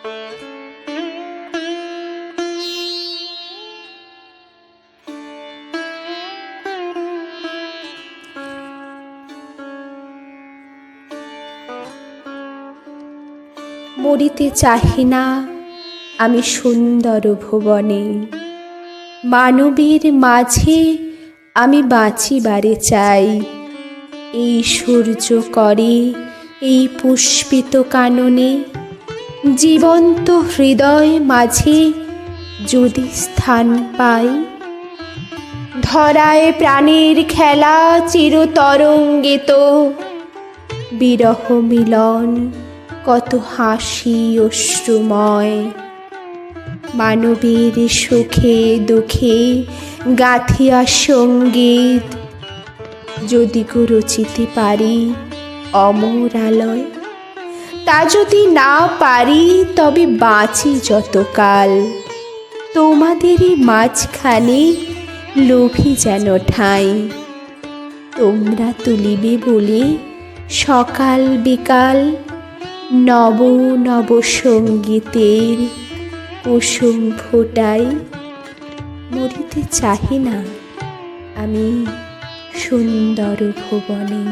মরিতে চাহি না আমি সুন্দর ভুবনে। মানবের মাঝে আমি বাঁচিবারে চাই। এই সূর্য করে এই পুষ্পিত কাননে জীবন্ত হৃদয় মাঝে যদি স্থান পাই, ধরায় প্রাণের খেলা চিরতরঙ্গিত বিরহ মিলন, কত হাসি অশ্রুময়। মানবীর সুখে দুঃখে গাথিয়া সংগীত। যদি গো রচিতে পারি অমর আলয় তা যদি না পারি, তবে বাঁচি যতকাল। তোমাদেরই মাঝখানে লোভী যেন ঠাঁই। তোমরা তুলিবে বলে সকাল বিকাল নব নব সঙ্গীতের কুসুম ফোটাই মরিতে চাহি না আমি সুন্দর ভুবনে।